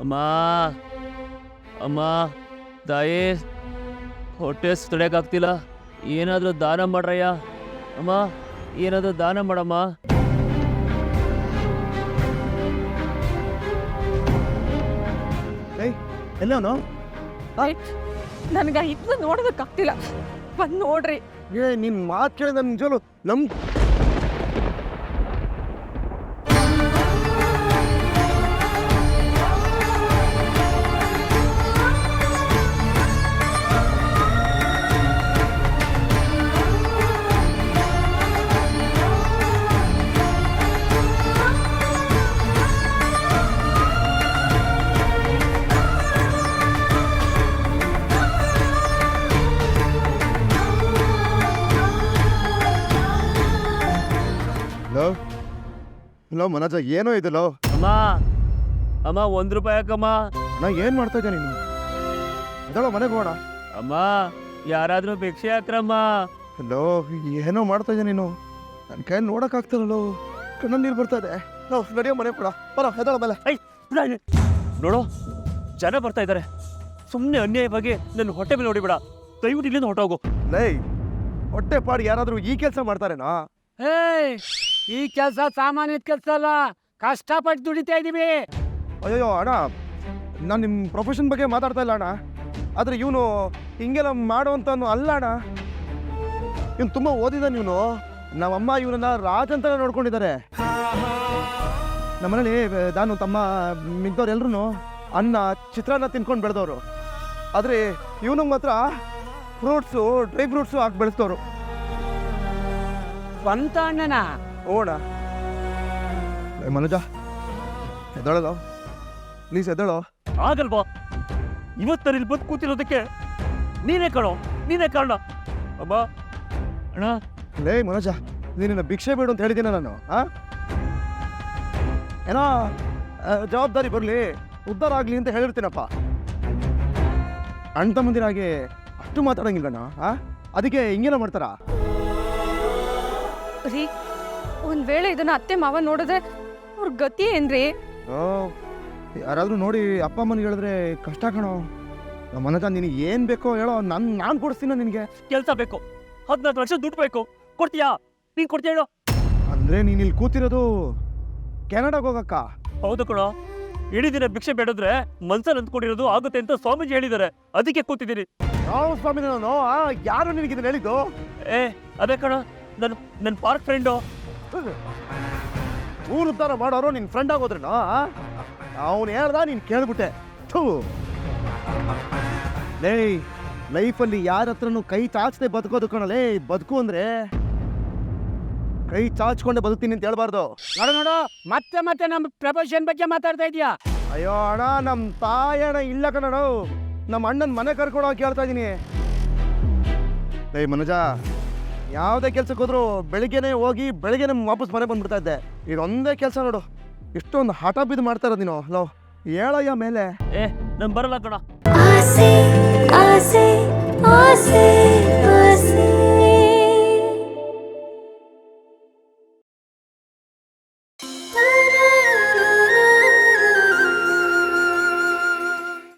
ಅಮ್ಮ ಅಮ್ಮ ತಾಯಿ ಹೊಟ್ಟೆ ತಡೆಯೋಕ್ಕಾಗ್ತಿಲ್ಲ ಏನಾದರೂ ದಾನ ಮಾಡ್ರಯ್ಯ? ಅಮ್ಮ ಏನಾದರೂ ದಾನ ಮಾಡಮ್ಮ? ಏಯ್ ಎಲ್ಲವನು ನನಗೆ ಇದನ್ನ ನೋಡೋದಕ್ಕಾಗ್ತಿಲ್ಲ. ಬಂದು ನೋಡ್ರಿ. ಏ ನಿನ್ ಮಾತು ಕೇಳಿ ನನ್ನ ನಿಜವಲ್ಲೂ ನಮ್ ಲೋ ಹಲೋ ಮನೋಜ ಏನೋ ಇದು ಅಮ್ಮ ಅಮ್ಮ ಒಂದು ರೂಪಾಯಿ ಹಾಕಮ್ಮ. ನಾ ಏನ್ ಮಾಡ್ತಾ ಇದ್ದೆ ನೀನು? ಅದಳೋ ಮನೆಗೆ ಹೋಗೋಣ. ಅಮ್ಮ ಯಾರಾದ್ರೂ ಭಿಕ್ಷೆ ಹಾಕ್ರಮ್ಮ. ಹಲೋ ಏನೋ ಮಾಡ್ತಾ ಇದ್ದೆ ನೀನು? ನನ್ನ ಕೈ ನೋಡಕ್ ಆಗ್ತಿಲ್ಲೋ ಕಣ್ಣ ನೀರು ಬರ್ತಾ ಇದೆ. ಲೋ ನಡಿಯೋ ಮನೆ ಕೊಡ. ಬರ ಹೆದಳ ಮೇಲೆ. ನೋಡು ಜನ ಬರ್ತಾ ಇದ್ದಾರೆ ಸುಮ್ಮನೆ ಅನ್ಯಾಯವಾಗಿ ನನ್ನ ಹೊಟ್ಟೆ ಮೇಲೆ ನೋಡಿಬಿಡ. ದಯವಿಟ್ಟು ಇಲ್ಲಿಂದ ಹೊಟ್ಟೋಗು ಲೈ ಹೊಟ್ಟೆ ಪಾಡಿ ಯಾರಾದರೂ ಈ ಕೆಲಸ ಮಾಡ್ತಾರೇನಾ? ಏಯ್! ಈ ಕೆಲಸ ಸಾಮಾನ್ಯದ ಕೆಲಸ ಅಲ್ಲ. ಕಷ್ಟಪಟ್ಟು ದುಡಿತಾ ಇದೀವಿ. ಅಯ್ಯೋ ಅಣ್ಣ ನಾನು ನಿಮ್ಮ ಪ್ರೊಫೆಷನ್ ಬಗ್ಗೆ ಮಾತಾಡ್ತಾ ಇಲ್ಲ ಅಣ್ಣ. ಆದರೆ ಇವನು ಹಿಂಗೆಲ್ಲ ಮಾಡುವಂತ ಅಲ್ಲ ಅಣ್ಣ. ಇವನು ತುಂಬ ಓದಿದಾನೆ ಇವನು. ನಮ್ಮಮ್ಮ ಇವನನ್ನ ರಾಜ್ ಅಂತ ನೋಡ್ಕೊಂಡಿದ್ದಾರೆ. ನಮ್ಮನೇಲಿ ನಾನು ತಮ್ಮ ಮಿಗ್ದವ್ರು ಎಲ್ರು ಅನ್ನ ಚಿತ್ರಾನ್ನ ತಿನ್ಕೊಂಡು ಬೆಳೆದವರು. ಆದರೆ ಇವನಿಗೆ ಮಾತ್ರ ಫ್ರೂಟ್ಸು ಡ್ರೈ ಫ್ರೂಟ್ಸು ಹಾಕಿ ಬೆಳೆಸ್ತವ್ರು. ಸ್ವಂತ ಅಣ್ಣನ? ಓಣ. ಏ ಮನುಜ ಎದ್ದಳಲ್ಲ ಪ್ಲೀಸ್ ಎದ್ದಳೋ. ಆಗಲ್ವಾ? ಇವತ್ತು ಇಲ್ಲಿ ಬಂದು ಕೂತಿರೋದಕ್ಕೆ ನೀನೇ ಕಣೋ ನೀನೇ ಕಾರಣ. ಅಬ್ಬ ಅಣ್ಣ. ಲೇ ಮನೋಜ ನೀನಿನ್ನ ಭಿಕ್ಷೆ ಬೇಡು ಅಂತ ಹೇಳಿದ್ದೀನಿ ನಾನು ಆ? ಏನೋ ಆ, ಜವಾಬ್ದಾರಿ ಬರಲಿ ಉದ್ಧಾರ ಆಗಲಿ ಅಂತ ಹೇಳಿರ್ತೀನಪ್ಪ. ಅಣ್ಣ ತಮ್ಮಂದಿರಾಗಿ ಅಷ್ಟು ಮಾತಾಡಂಗಿಲ್ಲಣ್ಣ ಆ? ಅದಕ್ಕೆ ಹಿಂಗೇನೋ ಮಾಡ್ತಾರಾ? ರೀ ಒಂದ್ ವೇಳೆ ಇದನ್ನ ಅತ್ತೆ ಮಾವ ನೋಡಿದ್ರೆ ಅವ್ರ ಗತಿ ಏನ್ರಿ? ಓ ಯಾರಾದರೂ ನೋಡಿ ಅಪ್ಪ ಅಮ್ಮನಿಗೆ ಹೇಳಿದ್ರೆ ಕಷ್ಟ ಕಣೋ. ನಮ್ಮ ಮನೋಜ ನಿನಗೆ ಏನು ಬೇಕೋ ಹೇಳೋ ನಾನು ನಾನು ಕೊಡಿಸ್ತೀನ ನಿನಗೆ. ಕೆಲಸ ಬೇಕು. ಹದಿನಾಲ್ಕು ಲಕ್ಷ ದುಡ್ಡು ಬೇಕು. ಕೊಡ್ತೀಯಾ? ನೀನು ಕೊಡ್ತೀಯ ಹೇಳೋ. ಅಂದರೆ ನೀನು ಇಲ್ಲಿ ಕೂತಿರೋದು ಕೆನಡಾಗೆ ಹೋಗಕ್ಕ? ಹೌದು ಕಣೋ. ಇಡೀ ದಿನ ಭಿಕ್ಷೆ ಬೇಡಿದ್ರೆ ಮನ್ಸಲ್ಲಿ ಅಂದ್ಕೊಂಡಿರೋದು ಆಗುತ್ತೆ ಅಂತ ಸ್ವಾಮೀಜಿ ಹೇಳಿದ್ದಾರೆ. ಅದಕ್ಕೆ ಕೂತಿದ್ದೀನಿ. ಯಾವ ಸ್ವಾಮಿ ನಾನು? ಆ, ಯಾರು ನಿನಗೆ ಇದನ್ನ ಹೇಳಿದ್ದು? ಏ ಅದೇ ಕಣ. ನನ್ನ ನನ್ನ ಪಾರ್ಕ್ ಫ್ರೆಂಡು ಊರು ಉದ್ಧಾರ ಮಾಡೋರು ನಿನ್ ಫ್ರೆಂಡ್ ಆಗೋದ್ರಲ್ಲ ಅವನು ಹೇಳ್ದ ನೀನು ಕೇಳ್ಬಿಟ್ಟೆ. ಥೂ. ಲೇ ಲೈಫಲ್ಲಿ ಯಾರ ಹತ್ರನೂ ಕೈ ಚಾಚದೆ ಬದುಕೋದು ಕಣಲೇ ಬದುಕು ಅಂದ್ರೆ ಕೈ ಚಾಚ್ಕೊಂಡೆ ಬದುಕ್ತೀನಿ ಅಂತ ಹೇಳ್ಬಾರ್ದು. ನೋಡ, ನೋಡು, ಮತ್ತೆ ಮತ್ತೆ ನಮ್ಮ ಪ್ರಪೋಷನ್ ಬಗ್ಗೆ ಮಾತಾಡ್ತಾ ಇದೀಯಾ ಅಯ್ಯೋ, ಅಣ್ಣ ನಮ್ಮ ತಾಯಣ್ಣ ಇಲ್ಲ ಕಣ ನಮ್ಮ ಅಣ್ಣನ ಮನೆ ಕರ್ಕೊಂಡು ಕೇಳ್ತಾ ಇದೀನಿ. ಲೇ, ಮನೋಜ ಯಾವುದೇ ಕೆಲಸಕ್ಕೆ ಹೋದ್ರು ಬೆಳಿಗ್ಗೆನೆ ಹೋಗಿ ಬೆಳಿಗ್ಗೆನೆ ವಾಪಸ್ ಮನೆ ಬಂದ್ಬಿಡ್ತಾ ಇದ್ದೆ. ಇದೊಂದೇ ಕೆಲಸ ನೋಡು. ಇಷ್ಟೊಂದು ಹಠ ಬಿದ್ದು ಮಾಡ್ತಾ ಇರೋದು ನೀನು. ಲೋ ಹೇಳಯ್ಯ ಮೇಲೆ. ಏ ನಾನು ಬರಲ್ಲ ಕಣ. ಆಸೆ ಆಸೆ.